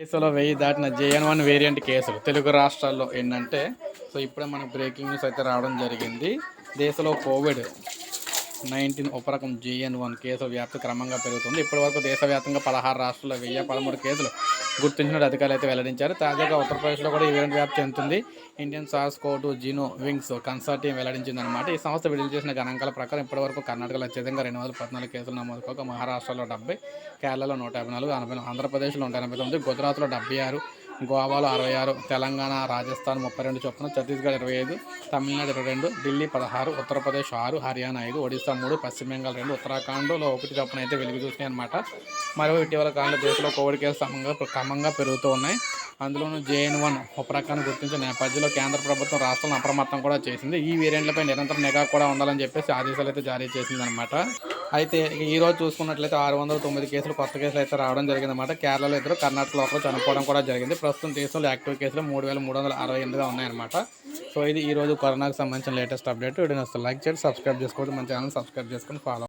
కేసులో వెయ్యి దాటిన జేఎన్ వన్ వేరియంట్ కేసులు తెలుగు రాష్ట్రాల్లో ఏంటంటే సో ఇప్పుడే మనకు బ్రేకింగ్ న్యూస్ అయితే రావడం జరిగింది. దేశంలో కోవిడ్ నైన్టీన్ ఉపరకం జీఎన్ వన్ కేసుల వ్యాప్తి క్రమంగా పెరుగుతుంది. ఇప్పటివరకు దేశవ్యాప్తంగా పదహారు రాష్ట్రాల్లో వెయ్యి పదమూడు కేసులు గుర్తించినట్టు అధికారులు అయితే వెల్లడించారు. తాజాగా ఉత్తరప్రదేశ్లో కూడా ఈ వేరియంట్ వ్యాప్తి చెందుతుంది. Indian SARS CoV two genomics consortium వెల్లడించింది అనమాట ఈ సంస్థ విడుదల చేసిన గణాంకాల ప్రకారం ఇప్పటివరకు కర్ణాటకలో అత్యధికంగా రెండు వందల పద్నాలుగు కేసులు నమోదు కాగా మహారాష్ట్రలో డెబ్బై కేరళలో నూట యాభై నాలుగు ఎనభై ఆంధ్రప్రదేశ్లో నూట ఎనభై తొమ్మిది గుజరాత్లో డెబ్బై ఆరు గోవాలో అరవై ఆరు తెలంగాణ రాజస్థాన్ ముప్పై రెండు చొప్పున ఛత్తీస్గఢ్ ఇరవై ఐదు తమిళనాడు ఇరవై రెండు ఢిల్లీ పదహారు ఉత్తరప్రదేశ్ ఆరు హర్యానా ఐదు ఒడిశా మూడు పశ్చిమ బెంగాల్ రెండు ఉత్తరాఖండ్లో ఒకటి చొప్పున అయితే వెలుగు చూసినాయి అనమాట మరో ఇటీవల కాలంలో దేశంలో కోవిడ్ కేసులు క్రమంగా క్రమంగా పెరుగుతూ ఉన్నాయి. అందులోనూ జేఎన్ వన్ ఉపరకాన్ని గుర్తించిన నేపథ్యంలో కేంద్ర ప్రభుత్వం రాష్ట్రాలను అప్రమత్తం కూడా చేసింది. ఈ వేరియంట్లపై నిరంతరం నిఘా కూడా ఉండాలని చెప్పేసి ఆదేశాలు అయితే జారీ చేసిందనమాట అయితే ఈ రోజు చూసుకున్నట్లయితే ఆరు వందల తొమ్మిది కేసులు కొత్త కేసులు అయితే రావడం జరిగిందన్నమాట. కేరళలో ఇద్దరు కర్ణాటకలో ఒకరు చనిపోవడం కూడా జరిగింది. ప్రస్తుతం దేశంలో యాక్టివ్ కేసులు మూడు వేల మూడు వందల అరవై ఎనిమిదిగా ఉన్నాయన్నమాట. సో ఇది ఈ రోజు కరోనాకు సంబంధించిన లేటెస్ట్ అప్డేట్. వీడియో లైక్ చేయండి సబ్స్క్రైబ్ చేసుకోవద్దు మన ఛానల్ సబ్స్క్రైబ్ చేసుకొని ఫాలో